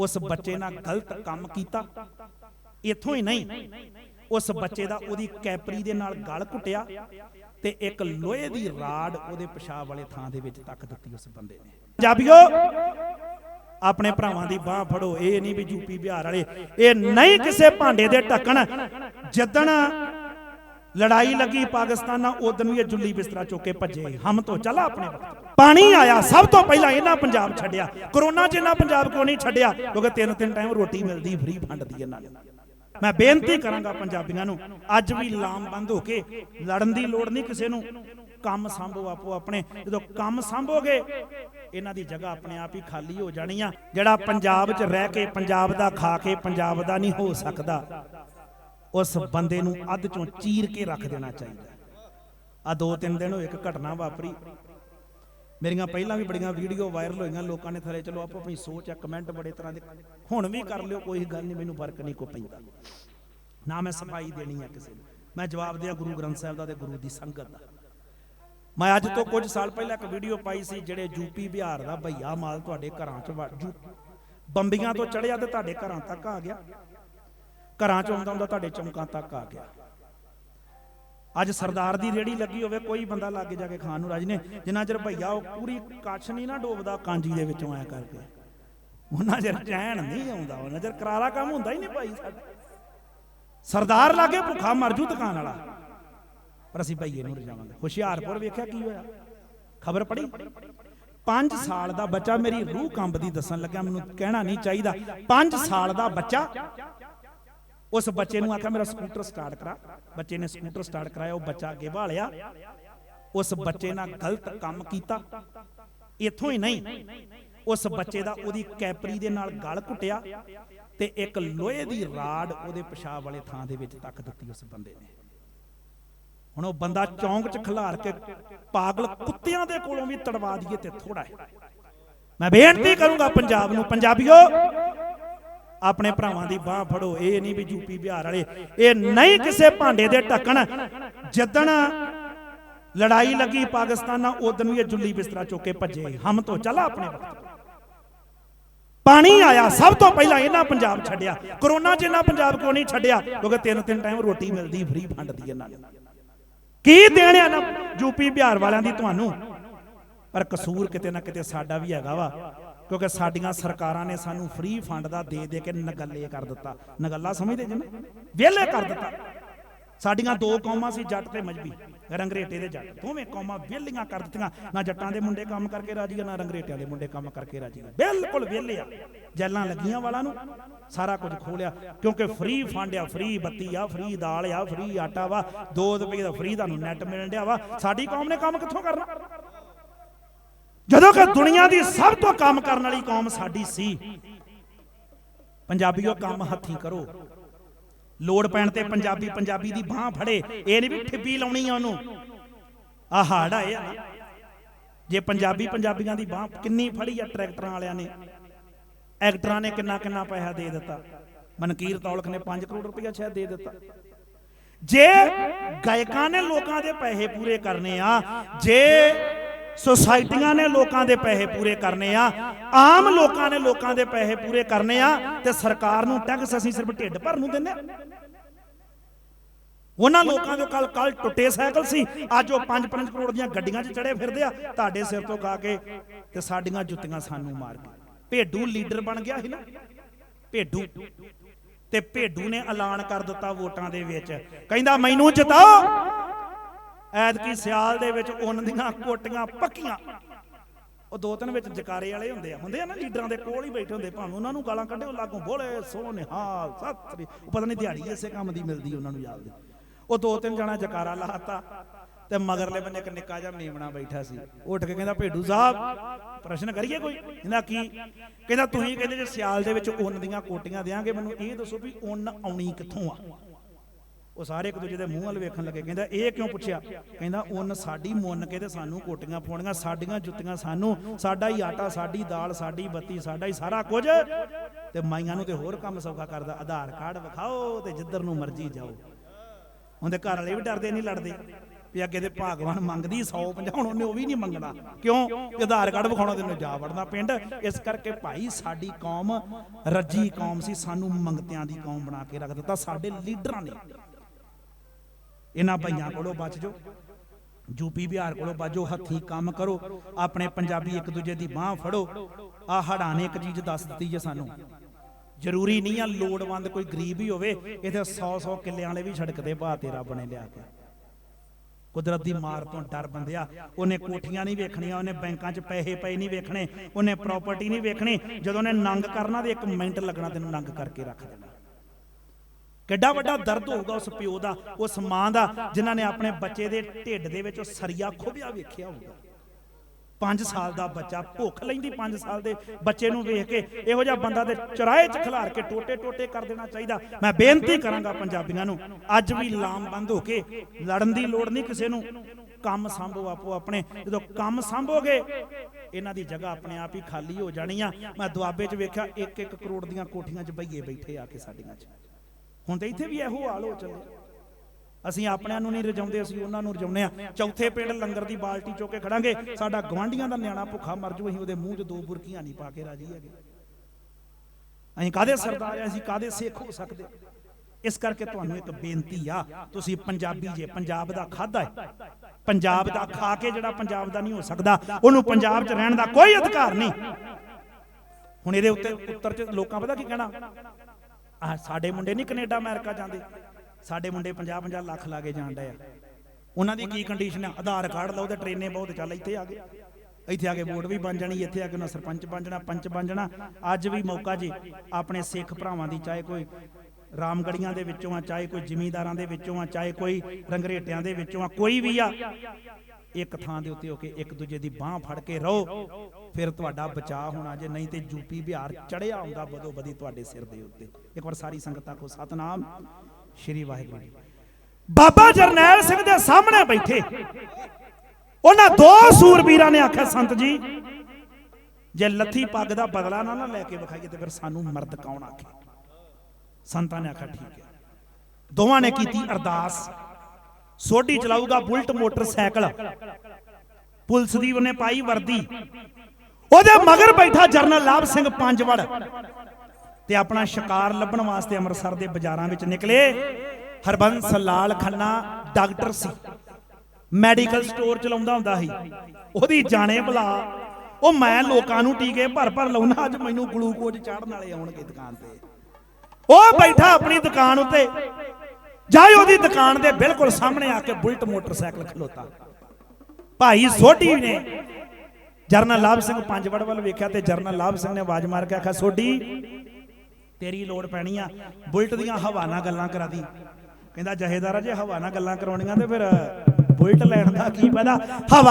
ਉਸ ਬੱਚੇ ਨਾਲ ਗਲਤ ਕੰਮ ਕੀਤਾ। ਇੱਥੋਂ ਹੀ ਨਹੀਂ। ਉਸ ਬੱਚੇ ਦਾ ਉਹਦੀ ਕੈਪਰੀ ਦੇ ਨਾਲ ਗਲ ਘੁੱਟਿਆ ਤੇ ਇੱਕ ਲੋਹੇ ਦੀ ਰਾੜ ਉਹਦੇ ਪਿਸ਼ਾਬ ਵਾਲੇ ਥਾਂ ਦੇ ਵਿੱਚ ਤੱਕ ਦਿੱਤੀ ਉਸ ਬੰਦੇ ਨੇ। ਪੰਜਾਬੀਓ ਆਪਣੇ ਭਰਾਵਾਂ ਦੀ ਬਾਹ ਫੜੋ। ਇਹ ਨਹੀਂ ਵੀ ਯੂਪੀ ਬਿਹਾਰ ਵਾਲੇ। ਇਹ ਨਹੀਂ ਕਿਸੇ ਭਾਂਡੇ ਦੇ ਢੱਕਣ। ਜਿੱਦਣ ਲੜਾਈ ਲੱਗੀ ਪਾਕਿਸਤਾਨ ਨਾਲ ਉਦੋਂ ਵੀ ਇਹ ਜੁੱਲੀ ਬਿਸਤਰਾ ਚੁੱਕ ਕੇ ਭੱਜੇ। ਹਮ ਤੋਂ ਚਲਾ ਆਪਣੇ ਪਾਣੀ ਆਇਆ, ਸਭ ਤੋਂ ਪਹਿਲਾਂ ਇਹਨਾਂ ਪੰਜਾਬ ਛੱਡਿਆ। ਕਰੋਨਾ ਚ ਇਹਨਾਂ ਪੰਜਾਬ ਕਿਉਂ ਨਹੀਂ ਛੱਡਿਆ? ਕਿਉਂਕਿ ਤਿੰਨ ਤਿੰਨ ਟਾਈਮ ਰੋਟੀ ਮਿਲਦੀ ਫ੍ਰੀ ਫੰਡਦੀ ਇਹਨਾਂ ਨੇ। ਮੈਂ ਬੇਨਤੀ ਕਰਾਂਗਾ ਪੰਜਾਬੀਆਂ ਨੂੰ, ਅੱਜ ਵੀ ਲਾਮਬੰਦ ਹੋ ਕੇ ਲੜਨ ਦੀ ਲੋੜ ਨਹੀਂ ਕਿਸੇ ਨੂੰ। ਕੰਮ ਸੰਭੋ ਆਪੋ ਆਪਣੇ। ਜਦੋਂ ਕੰਮ ਸੰਭੋਗੇ, ਇਹਨਾਂ ਦੀ ਜਗ੍ਹਾ ਆਪਣੇ ਆਪ ਹੀ ਖਾਲੀ ਹੋ ਜਾਣੀ ਆ। ਜਿਹੜਾ ਪੰਜਾਬ 'ਚ ਰਹਿ ਕੇ, ਪੰਜਾਬ ਦਾ ਖਾ ਕੇ, ਪੰਜਾਬ ਦਾ ਨਹੀਂ ਹੋ ਸਕਦਾ। ਉਸ ਬੰਦੇ ਨੂੰ ਅੱਧ ਚੋਂ ਚੀਰ ਕੇ ਰੱਖ ਦੇਣਾ ਚਾਹੀਦਾ ਆ ਦੋ ਤਿੰਨ ਦਿਨ ਹੋਏ ਇੱਕ ਘਟਨਾ ਵਾਪਰੀ। ਮੇਰੀਆਂ ਪਹਿਲਾਂ ਵੀ ਬੜੀਆਂ ਵੀਡੀਓ ਵਾਇਰਲ ਹੋਈਆਂ, ਲੋਕਾਂ ਨੇ ਥਲੇ, ਚਲੋ ਆਪੋ ਆਪਣੀ ਸੋਚ ਆ, ਕਮੈਂਟ ਬੜੇ ਤਰ੍ਹਾਂ ਦੇ। ਹੁਣ ਵੀ ਕਰ ਲਿਓ, ਕੋਈ ਗੱਲ ਨਹੀਂ, ਮੈਨੂੰ ਫ਼ਰਕ ਨਹੀਂ ਕੋ ਪੈਂਦਾ। ਨਾ ਮੈਂ ਸਫ਼ਾਈ ਦੇਣੀ ਆ ਕਿਸੇ ਨੂੰ। ਮੈਂ ਜਵਾਬ ਦਿਆਂ ਗੁਰੂ ਗ੍ਰੰਥ ਸਾਹਿਬ ਦਾ ਤੇ ਗੁਰੂ ਦੀ ਸੰਗਤ ਦਾ। ਮੈਂ ਅੱਜ ਤੋਂ ਕੁਝ ਸਾਲ ਪਹਿਲਾਂ ਇੱਕ ਵੀਡੀਓ ਪਾਈ ਸੀ, ਜਿਹੜੇ ਯੂਪੀ ਬਿਹਾਰ ਦਾ ਭਈਆ ਮਾਲ ਤੁਹਾਡੇ ਘਰਾਂ 'ਚ ਵੜ ਜੂ। ਬੰਬੀਆਂ ਤੋਂ ਚੜਿਆ ਤੇ ਤੁਹਾਡੇ ਘਰਾਂ ਤੱਕ ਆ ਗਿਆ। ਘਰਾਂ 'ਚ ਆਉਂਦਾ ਹੁੰਦਾ, ਤੁਹਾਡੇ ਚੌਂਕਾਂ ਤੱਕ ਆ ਗਿਆ। ਅੱਜ ਸਰਦਾਰ ਦੀ ਰੇੜੀ ਲੱਗੀ ਹੋਵੇ, ਕੋਈ ਬੰਦਾ ਲਾਗੇ ਜਾ ਕੇ ਖਾਣ ਨੂੰ ਰਾਜ ਨੇ ਜਿੰਨਾ ਚਿਰ ਭਈਆ ਉਹ ਪੂਰੀ ਕੱਛ ਨਹੀਂ ਨਾ ਡੋਬਦਾ, ਕਾਂਜੀ ਦੇ ਵਿੱਚੋਂ ਆਇਆ ਕਰਕੇ। ਉਹਨਾਂ ਚਿਰ ਚੈਨ ਨਹੀਂ ਆਉਂਦਾ, ਉਹਨਾਂ ਚਿਰ ਕਰਾਰਾ ਕੰਮ ਹੁੰਦਾ ਹੀ ਨਹੀਂ ਭਾਈ ਸਾਡੇ। ਸਰਦਾਰ ਲਾਗੇ ਭੁੱਖਾ ਮਰ ਜੂ ਦੁਕਾਨ ਵਾਲਾ। ਪਰ ਅਸੀਂ ਭਈਏ ਨੂੰ ਰਜਾਵਾਂਗੇ। ਹੁਸ਼ਿਆਰਪੁਰ ਵੇਖਿਆ ਕੀ ਹੋਇਆ? ਖਬਰ ਪੜੀ 5 ਸਾਲ ਦਾ ਬੱਚਾ ਮੇਰੀ ਰੂਹ ਕੰਬਦੀ ਦੱਸਣ ਲੱਗਾ ਮੈਨੂੰ ਕਹਿਣਾ ਨਹੀਂ ਚਾਹੀਦਾ। 5 ਸਾਲ ਦਾ ਬੱਚਾ ਉਸ ਬੱਚੇ ਨੂੰ ਆਖਿਆ, ਮੇਰਾ ਸਕੂਟਰ ਸਟਾਰਟ ਕਰਾ। ਬੱਚੇ ਨੇ ਸਕੂਟਰ ਸਟਾਰਟ ਕਰਾਇਆ, ਉਹ ਬੱਚਾ ਅੱਗੇ ਭਾਲਿਆ। ਉਸ ਬੱਚੇ ਨਾਲ ਗਲਤ ਕੰਮ ਕੀਤਾ। ਇੱਥੋਂ ਹੀ ਨਹੀਂ, ਉਸ ਬੱਚੇ ਦਾ ਉਹਦੀ ਕੈਪਰੀ ਦੇ ਨਾਲ ਗਲ ਘੁੱਟਿਆ ਤੇ ਇੱਕ ਲੋਹੇ ਦੀ ਰਾੜ ਉਹਦੇ ਪਿਸ਼ਾਬ ਵਾਲੇ ਥਾਂ ਦੇ ਵਿੱਚ ਤੱਕ ਦਿੱਤੀ ਉਸ ਬੰਦੇ ਨੇ। ਹੁਣ ਉਹ ਬੰਦਾ ਚੌਂਕ 'ਚ ਖਿਲਾਰ ਕੇ ਪਾਗਲ ਕੁੱਤਿਆਂ ਦੇ ਕੋਲੋਂ ਵੀ ਤੜਵਾ ਦਈਏ ਤੇ ਥੋੜਾ ਹੈ। ਮੈਂ ਬੇਨਤੀ ਕਰੂੰਗਾ ਪੰਜਾਬ ਨੂੰ, ਪੰਜਾਬੀਓ ਆਪਣੇ ਭਰਾਵਾਂ ਦੀ ਬਾਹ ਫੜੋ ਇਹ ਨਹੀਂ ਵੀ ਯੂਪੀ ਬਿਹਾਰ ਵਾਲੇ। ਇਹ ਨਹੀਂ ਕਿਸੇ ਭਾਂਡੇ ਦੇ ਢੱਕਣ। ਜਿੱਦਣ ਲੜਾਈ ਲੱਗੀ ਪਾਕਿਸਤਾਨ ਨਾਲ ਉਦੋਂ ਵੀ ਇਹ ਜੁੱਲੀ ਬਿਸਤਰਾ ਚੁੱਕ ਕੇ ਭੱਜੇ। ਹਮ ਤੋਂ ਚਲਾ ਆਪਣੇ ਵਕਤ ਪਾਣੀ ਆਇਆ ਸਭ ਤੋਂ ਪਹਿਲਾਂ ਇਹਨਾਂ ਪੰਜਾਬ ਛੱਡਿਆ। ਕਰੋਨਾ 'ਚ ਇਹਨਾਂ ਪੰਜਾਬ ਕਿਉਂ ਨਹੀਂ ਛੱਡਿਆ? ਕਿਉਂਕਿ ਤਿੰਨ ਤਿੰਨ ਟਾਈਮ ਰੋਟੀ ਮਿਲਦੀ ਫ੍ਰੀ ਫੰਡਦੀ ਇਹਨਾਂ ਨੇ। ਕੀ ਦੇਣਿਆ ਨਾ? ਯੂਪੀ ਬਿਹਾਰ ਵਾਲਿਆਂ ਦੀ ਤੁਹਾਨੂੰ? ਪਰ ਕਸੂਰ ਕਿਤੇ ਨਾ ਕਿਤੇ ਸਾਡਾ ਵੀ ਹੈਗਾ ਵਾ। ਕਿਉਂਕਿ ਸਾਡੀਆਂ ਸਰਕਾਰਾਂ ਨੇ ਸਾਨੂੰ ਫ੍ਰੀ ਫੰਡ ਦਾ ਦੇ ਦੇ ਕੇ ਨਗੱਲੇ ਕਰ ਦਿੱਤਾ। ਨਗੱਲਾ ਸਮਝਦੇ ਜੀ ਨਾ? ਵਿਹਲੇ ਕਰ ਦਿੱਤਾ। ਸਾਡੀਆਂ ਦੋ ਕੌਮਾਂ ਸੀ ਜੱਟ ਤੇ ਮਜਬੀ, ਰੰਗਰੇਟੇ ਦੇ ਜੱਟ। ਦੋਵੇਂ ਕੌਮਾਂ ਵਿਹਲੀਆਂ ਕਰ ਦਿੱਤੀਆਂ। ਨਾ ਜੱਟਾਂ ਦੇ ਮੁੰਡੇ ਕੰਮ ਕਰਕੇ ਰਾਜੀ ਨਾ ਰੰਗਰੇਟਿਆਂ ਦੇ ਮੁੰਡੇ ਕੰਮ ਕਰਕੇ ਰਾਜੀ ਬਿਲਕੁਲ ਵਿਹਲੇ ਆ। ਜੈਲਾਂ ਲੱਗੀਆਂ ਵਾਲਾਂ ਨੂੰ, ਸਾਰਾ ਕੁਝ ਖੋਲਿਆ। ਕਿਉਂਕਿ ਫ੍ਰੀ ਫੰਡ ਆ ਫ੍ਰੀ ਬੱਤੀ ਆ ਫ੍ਰੀ ਦਾਲ ਆ ਫ੍ਰੀ ਆਟਾ ਵਾ। 2 ਰੁਪਏ ਦਾ ਫ੍ਰੀ ਤੁਹਾਨੂੰ ਨੈਟ ਮਿਲਣ ਡਿਆ ਵਾ। ਸਾਡੀ ਕੌਮ ਨੇ ਕੰਮ ਕਿੱਥੋਂ ਕਰਨਾ? ਜਦੋਂ ਕਿ ਦੁਨੀਆ ਦੀ ਸਭ ਤੋਂ ਕੰਮ ਕਰਨ ਵਾਲੀ ਕੌਮ ਸਾਡੀ ਸੀ। ਪੰਜਾਬੀਓ, ਕੰਮ ਹੱਥੀਂ ਕਰੋ। ਲੋੜ ਪੈਣ ਤੇ ਪੰਜਾਬੀ ਪੰਜਾਬੀ ਦੀ ਬਾਹ ਫੜੇ। ਇਹ ਨਹੀਂ ਵੀ ਠਿੱਪੀ ਲਾਉਣੀ ਆ ਉਹਨੂੰ। ਆ ਹਾੜ ਆ ਜੇ ਪੰਜਾਬੀ ਪੰਜਾਬੀਆਂ ਦੀ ਬਾਹ ਕਿੰਨੀ ਫੜੀ ਆ ਟਰੈਕਟਰਾਂ ਵਾਲਿਆਂ ਨੇ। ਐਕਟਰਾਂ ਨੇ ਕਿੰਨਾ ਕਿੰਨਾ ਪੈਸਾ ਦੇ ਦਿੱਤਾ। ਮਨਕੀਰ ਤੌਲਖ ਨੇ 5 ਕਰੋੜ ਰੁਪਇਆ ਸ਼ਾਇਦ ਦੇ ਦਿੱਤਾ। ਜੇ ਗਾਇਕਾਂ ਨੇ ਲੋਕਾਂ ਦੇ ਪੈਸੇ ਪੂਰੇ ਕਰਨੇ ਆ, ਜੇ ਸੁਸਾਇਟੀਆਂ ਨੇ ਲੋਕਾਂ ਦੇ ਪੈਸੇ ਪੂਰੇ ਕਰਨੇ ਆ, ਆਮ ਲੋਕਾਂ ਨੇ ਲੋਕਾਂ ਦੇ ਪੈਸੇ ਪੂਰੇ ਕਰਨੇ ਆ ਤੇ ਸਰਕਾਰ ਨੂੰ ਟੈਕਸ ਅਸੀਂ ਸਿਰਫ ਢਿੱਡ ਭਰ ਨੂੰ ਦਿੰਦੇ ਉਹਨਾਂ ਲੋਕਾਂ ਦੇ ਕੱਲ ਕੱਲ ਟੁੱਟੇ ਸਾਈਕਲ ਸੀ, ਅੱਜ ਉਹ 5-5 ਕਰੋੜ ਦੀਆਂ ਗੱਡੀਆਂ 'ਚ ਚੜੇ ਫਿਰਦੇ ਆ, ਤੁਹਾਡੇ ਸਿਰ ਤੋਂ ਖਾ ਕੇ ਤੇ ਸਾਡੀਆਂ ਜੁੱਤੀਆਂ ਸਾਨੂੰ ਮਾਰ ਕੇ ਭੇਡੂ ਲੀਡਰ ਬਣ ਗਿਆ ਸੀ ਨਾ। ਭੇਡੂ। ਤੇ ਭੇਡੂ ਨੇ ਐਲਾਨ ਕਰ ਦਿੱਤਾ ਵੋਟਾਂ ਦੇ ਵਿੱਚ। ਕਹਿੰਦਾ, ਮੈਨੂੰ ਜਿਤਾਓ ਐਤਕੀ ਸਿਆਲ ਦੇ ਵਿੱਚ ਉਹਨਾਂ ਦੀਆਂ ਕੋਟੀਆਂ ਪੱਕੀਆਂ। ਉਹ ਦੋ ਤਿੰਨ ਵਿੱਚ ਜਕਾਰੇ ਵਾਲੇ ਹੁੰਦੇ ਆ। ਹੁੰਦੇ ਆ ਨਾ, ਲੀਡਰਾਂ ਦੇ ਕੋਲ ਹੀ ਬੈਠੇ ਹੁੰਦੇ ਭਾਵੇਂ ਉਹਨਾਂ ਨੂੰ ਗਾਲਾਂ ਕੱਢਿਓ, ਲਾਗੋਂ ਬੋਲੇ, ਸੋਹਣੇ ਹਾਲ, ਸਤਿ ਪਤਾ ਨਹੀਂ ਦਿਹਾੜੀ ਇਸੇ ਕੰਮ ਦੀ ਮਿਲਦੀ ਉਹਨਾਂ ਨੂੰ ਯਾਦ। ਉਹ ਦੋ ਤਿੰਨ ਜਣਾ ਜਕਾਰਾ ਲਾਤਾ ਤੇ ਮਗਰਲੇ ਬੰਨੇ ਇੱਕ ਨਿੱਕਾ ਜਿਹਾ ਮੇਮਣਾ ਬੈਠਾ ਸੀ। ਉਹ ਉੱਠ ਕੇ ਕਹਿੰਦਾ, ਭੇਡੂ ਸਾਹਿਬ, ਪ੍ਰਸ਼ਨ ਕਰੀਏ ਕੋਈ? ਕਹਿੰਦਾ, ਕੀ? ਕਹਿੰਦਾ, ਤੁਸੀਂ ਕਹਿੰਦੇ ਜੇ ਸਿਆਲ ਦੇ ਵਿੱਚ ਉੱਨ ਦੀਆਂ ਕੋਟੀਆਂ ਦੇਾਂਗੇ ਮੈਨੂੰ ਇਹ ਦੱਸੋ ਵੀ ਉਨ ਆਉਣੀ ਕਿੱਥੋਂ ਆ? ਉਹ ਸਾਰੇ ਇੱਕ ਦੂਜੇ ਦੇ ਮੂੰਹ ਵੱਲ ਵੇਖਣ ਲੱਗੇ। ਕਹਿੰਦਾ, ਇਹ ਕਿਉਂ ਪੁੱਛਿਆ? ਕਹਿੰਦਾ ਉੱਨ ਸਾਡੀ ਮੁੰਨ ਕੇ ਤੇ ਸਾਨੂੰ ਕੋਟੀਆਂ ਪਾਉਣੀਆਂ, ਸਾਡੀਆਂ ਜੁੱਤੀਆਂ ਸਾਨੂੰ, ਸਾਡਾ ਹੀ ਆਟਾ, ਸਾਡੀ ਦਾਲ, ਸਾਡੀ ਬੱਤੀ, ਸਾਡਾ ਹੀ ਸਾਰਾ ਕੁਝ। ਤੇ ਮਾਈਆਂ ਨੂੰ ਤੇ ਹੋਰ ਕੰਮ ਸੌਖਾ ਕਰਦਾ, ਆਧਾਰ ਕਾਰਡ ਵਿਖਾਓ ਤੇ ਜਿੱਧਰ ਨੂੰ ਮਰਜ਼ੀ ਜਾਓ। ਉਹਦੇ ਘਰ ਵਾਲੇ ਵੀ ਡਰਦੇ ਨਹੀਂ ਲੜਦੇ। ਵੀ ਅੱਗੇ ਤੇ ਭਾਗਵਾਨ ਮੰਗਦੀ 150 ਹੁਣ ਉਹਨੇ ਉਹ ਵੀ ਨਹੀਂ ਮੰਗਣਾ। ਕਿਉਂ? ਆਧਾਰ ਕਾਰਡ ਵਿਖਾਉਣਾ ਤੈਨੂੰ ਜਾ ਵੜਨਾ ਪਿੰਡ। ਇਸ ਕਰਕੇ ਭਾਈ ਸਾਡੀ ਕੌਮ, ਰੱਜੀ ਕੌਮ ਸੀ, ਸਾਨੂੰ ਮੰਗਤਿਆਂ ਦੀ ਕੌਮ ਬਣਾ ਕੇ ਰੱਖ ਦਿੱਤਾ। ਸਾਡੇ ਲੀਡਰਾਂ ਨੇ। ਇਹਨਾਂ ਭਈਆਂ ਕੋਲੋਂ ਬਚ ਜਾਓ। ਯੂਪੀ ਬਿਹਾਰ ਕੋਲੋਂ ਬਾਜੋ ਹੱਥੀ ਕੰਮ ਕਰੋ, ਆਪਣੇ ਪੰਜਾਬੀ ਇੱਕ ਦੂਜੇ ਦੀ ਬਾਹ ਫੜੋ। ਆ ਹੜਾਂ ਨੇ ਇੱਕ ਚੀਜ਼ ਦੱਸ ਦਿੱਤੀ ਹੈ ਸਾਨੂੰ। ਜ਼ਰੂਰੀ ਨਹੀਂ ਆ ਲੋੜਵੰਦ ਕੋਈ ਗਰੀਬ ਹੀ ਹੋਵੇ ਇਹਦੇ 100 100 ਕਿੱਲਿਆਂ ਵਾਲੇ ਵੀ ਸੜਕ ਤੇ ਬਾਹ ਤੇ ਰੱਬ ਲਿਆ ਕੇ। ਕੁਦਰਤ ਦੀ ਮਾਰ ਤੋਂ ਡਰ ਬੰਦਿਆ, ਉਹਨੇ ਕੋਠੀਆਂ ਨਹੀਂ ਵੇਖਣੀਆਂ, ਉਹਨੇ ਬੈਂਕਾਂ 'ਚ ਪੈਸੇ ਪਏ ਨਹੀਂ ਵੇਖਣੇ, ਉਹਨੇ ਪ੍ਰਾਪਰਟੀ ਨਹੀਂ ਵੇਖਣੀ, ਜਦੋਂ ਉਹਨੇ ਨੰਗ ਕਰਨਾ ਤੇ ਇੱਕ ਮਿੰਟ ਲੱਗਣਾ ਤੈਨੂੰ ਨੰਗ ਕਰਕੇ ਰੱਖ ਦੇਣਾ। ਕਿੱਡਾ ਵੱਡਾ ਦਰਦ ਹੋਊਗਾ ਉਸ ਪਿਓ ਦਾ, ਉਸ ਮਾਂ ਦਾ, ਜਿਨ੍ਹਾਂ ਨੇ ਆਪਣੇ ਬੱਚੇ ਦੇ ਢਿੱਡ ਦੇ ਵਿੱਚ ਉਹ ਸਰੀਆ ਖੋਬਿਆ ਵੇਖਿਆ ਹੋਊਗਾ। 5 ਸਾਲ ਦਾ ਬੱਚਾ, ਭੁੱਖ ਲੈਂਦੀ 5 ਸਾਲ ਦੇ ਬੱਚੇ ਨੂੰ ਵੇਖ ਕੇ ਇਹੋ ਜਿਹਾ ਬੰਦਾ ਤੇ ਚਰਾਏ ਚ ਖਿਲਾਰ ਕੇ ਟੋਟੇ ਟੋਟੇ ਕਰ ਦੇਣਾ ਚਾਹੀਦਾ। ਮੈਂ ਬੇਨਤੀ ਕਰਾਂਗਾ ਪੰਜਾਬੀਆਂ ਨੂੰ, ਅੱਜ ਵੀ ਲਾਮਬੰਦ ਹੋ ਕੇ ਲੜਨ ਦੀ ਲੋੜ ਨਹੀਂ ਕਿਸੇ ਨੂੰ। ਕੰਮ ਸੰਭੋ ਆਪੋ ਆਪਣੇ, ਜਦੋਂ ਕੰਮ ਸੰਭੋਗੇ, ਇਹਨਾਂ ਦੀ ਜਗ੍ਹਾ ਆਪਣੇ ਆਪ ਹੀ ਖਾਲੀ ਹੋ ਜਾਣੀ ਆ। ਮੈਂ ਦੁਆਬੇ 'ਚ ਵੇਖਿਆ 1-1 ਕਰੋੜ ਦੀਆਂ ਕੋਠੀਆਂ 'ਚ ਬਈਏ ਬੈਠੇ ਆ ਕੇ ਸਾਡੀਆਂ 'ਚ। ਹੁਣ ਤਾਂ ਇੱਥੇ ਵੀ ਇਹੋ ਹਾਲ ਹੋ ਚੱਲੇ ਅਸੀਂ ਆਪਣਿਆਂ ਨੂੰ ਨਹੀਂ ਰਜਾਉਂਦੇ, ਅਸੀਂ ਉਹਨਾਂ ਨੂੰ ਰਜਾਉਂਦੇ ਆ ਚੌਥੇ ਪਿੰਡ ਲੰਗਰ ਦੀ ਬਾਲਟੀ ਚੁੱਕ ਕੇ ਖੜਾਂਗੇ। ਸਾਡਾ ਗਵਾਂਢੀਆਂ ਦਾ ਨਿਆਣਾ ਭੁੱਖਾ ਮਰ ਜੂ, ਅਸੀਂ ਉਹਦੇ ਮੂੰਹ 'ਚ ਦੋ ਬੁਰਕੀਆਂ ਨਹੀਂ ਪਾ ਕੇ ਰਾਜੀ ਹੈਗੇ। ਅਸੀਂ ਕਾਦੇ ਸਰਦਾਰ ਆ ਅਸੀਂ ਕਾਦੇ ਸਿੱਖ ਹੋ ਸਕਦੇ ਇਸ ਕਰਕੇ ਤੁਹਾਨੂੰ ਇੱਕ ਬੇਨਤੀ ਆ, ਤੁਸੀਂ ਪੰਜਾਬੀ ਜੇ, ਪੰਜਾਬ ਦਾ ਖਾਦਾ ਹੈ। ਪੰਜਾਬ ਦਾ ਖਾ ਕੇ ਜਿਹੜਾ ਪੰਜਾਬ ਦਾ ਨਹੀਂ ਹੋ ਸਕਦਾ, ਉਹਨੂੰ ਪੰਜਾਬ 'ਚ ਰਹਿਣ ਦਾ ਕੋਈ ਅਧਿਕਾਰ ਨਹੀਂ। ਹੁਣ ਇਹਦੇ ਉੱਤੇ ਉੱਤਰ 'ਚ ਲੋਕਾਂ ਪਤਾ ਕੀ ਕਹਿਣਾ? ਆ ਸਾਡੇ ਮੁੰਡੇ ਨਹੀਂ ਕੈਨੇਡਾ, ਅਮਰੀਕਾ ਜਾਂਦੇ। ਸਾਡੇ ਮੁੰਡੇ 50 50 ਲੱਖ ਲਾ ਕੇ ਜਾਣ ਡਏ ਆ। ਉਹਨਾਂ ਦੀ ਕੀ ਕੰਡੀਸ਼ਨ ਆ? ਆਧਾਰ ਕਾਰਡ ਲਓ ਤੇ ਟ੍ਰੇਨੇ ਬਹੁਤ ਚੱਲ, ਇੱਥੇ ਆ ਗਏ। ਇੱਥੇ ਆ ਕੇ ਵੋਟ ਵੀ ਬਣ ਜਾਣੀ, ਇੱਥੇ ਆ ਕੇ ਉਹਨਾਂ ਸਰਪੰਚ ਬਣ ਜਾਣਾ, ਪੰਚ ਬਣ ਜਾਣਾ। ਅੱਜ ਵੀ ਮੌਕਾ ਜੀ, ਆਪਣੇ ਸਿੱਖ ਭਰਾਵਾਂ ਦੀ, ਚਾਹੇ ਕੋਈ ਰਾਮਗੜੀਆਂ ਦੇ ਵਿੱਚੋਂ ਆ, ਚਾਹੇ ਕੋਈ ਜ਼ਿਮੀਂਦਾਰਾਂ ਦੇ ਵਿੱਚੋਂ ਆ, ਚਾਹੇ ਕੋਈ ਰੰਗਰੇਟਿਆਂ ਦੇ ਵਿੱਚੋਂ ਆ, ਕੋਈ ਵੀ ਆ ਇੱਕ ਥਾਂ ਦੇ ਉੱਤੇ ਹੋ ਕੇ ਇੱਕ ਦੂਜੇ ਦੀ ਬਾਹ ਫੜ ਕੇ ਰਹੋ, ਫਿਰ ਤੁਹਾਡਾ ਬਚਾਅ ਹੋਣਾ ਜੇ ਨਹੀਂ ਤੇ ਯੂਪੀ ਬਿਹਾਰ ਚੜਿਆ ਹੁੰਦਾ ਬਦੋ ਬਦੀ ਤੁਹਾਡੇ ਸਿਰ ਦੇ ਉੱਤੇ। ਇੱਕ ਵਾਰ ਸਾਰੀ ਸੰਗਤਾਂ ਕੋ ਸਤਨਾਮ ਸ਼੍ਰੀ ਵਾਹਿਗੁਰੂ ਜੀ ਬਾਬਾ ਜਰਨੈਲ ਸਿੰਘ ਦੇ ਸਾਹਮਣੇ ਬੈਠੇ। ਉਹਨਾਂ ਦੋ ਸੂਰਬੀਰਾਂ ਨੇ ਆਖਿਆ, ਸੰਤ ਜੀ, ਜੇ ਲੱਥੀ ਪੱਗ ਦਾ ਬਦਲਾ ਨਾ ਨਾ ਲੈ ਕੇ ਵਿਖਾਈਏ ਤੇ ਫਿਰ ਸਾਨੂੰ ਮਰਦ ਕੌਣ ਆਖੇ? ਸੰਤਾਂ ਨੇ ਆਖਿਆ, ਠੀਕ ਹੈ। ਦੋਵਾਂ ਨੇ ਕੀਤੀ ਅਰਦਾਸ। ਸੋਢੀ ਚਲਾਊਗਾ ਬੁਲਟ ਮੋਟਰਸਾਈਕਲ। ਪੁਲਿਸ ਦੀ ਉਹਨੇ ਪਾਈ ਵਰਦੀ। ਉਹਦੇ ਮਗਰ ਬੈਠਾ ਜਰਨਲ ਲਾਭ ਸਿੰਘ ਪੰਜਵੜ। ਤੇ ਆਪਣਾ ਸ਼ਿਕਾਰ ਲੱਭਣ ਵਾਸਤੇ ਅੰਮ੍ਰਿਤਸਰ ਦੇ ਬਾਜ਼ਾਰਾਂ ਵਿੱਚ ਨਿਕਲੇ। ਹਰਬੰਸ ਲਾਲ ਖੰਨਾ, ਡਾਕਟਰ ਸੀ। ਮੈਡੀਕਲ ਸਟੋਰ ਚਲਾਉਂਦਾ ਹੁੰਦਾ ਸੀ। ਉਹਦੀ ਜਾਣੇ ਭਲਾ। ਉਹ ਮੈਂ ਲੋਕਾਂ ਨੂੰ ਟੀਕੇ ਭਰ ਭਰ ਲਾਉਣਾ, ਅੱਜ ਮੈਨੂੰ ਗਲੂਕੋਜ਼ ਚਾੜਨ ਵਾਲੇ ਆਉਣਗੇ ਦੁਕਾਨ ਤੇ। ਉਹ ਬੈਠਾ ਆਪਣੀ ਦੁਕਾਨ ਉੱਤੇ। ਜਾਏ ਉਹਦੀ ਦੁਕਾਨ ਦੇ ਬਿਲਕੁਲ ਸਾਹਮਣੇ ਆ ਕੇ ਬੁਲਟ ਮੋਟਰਸਾਈਕਲ ਖਲੋਤਾ। ਭਾਈ ਸੋਢੀ ਨੇ ਜਰਨਲ ਲਾਭ ਸਿੰਘ ਪੰਜਵੜ ਵੱਲ ਵੇਖਿਆ ਤੇ ਜਰਨਲ ਲਾਭ ਸਿੰਘ ਨੇ ਆਵਾਜ਼ ਮਾਰ ਕੇ ਆਖਿਆ, ਸੋਢੀ, ਤੇਰੀ ਲੋੜ ਪੈਣੀ ਆ। ਬੁਲਟ ਦੀਆਂ ਹਵਾ ਗੱਲਾਂ ਕਰਾ ਦੀ ਕਹਿੰਦਾ, ਜਹੇਦਾਰਾ, ਜੇ ਹਵਾ ਗੱਲਾਂ ਕਰਾਉਣੀਆਂ ਤੇ ਫਿਰ ਬੁਲਟ ਲੈਣ ਦਾ ਕੀ ਫਾਇਦਾ? ਹਵਾ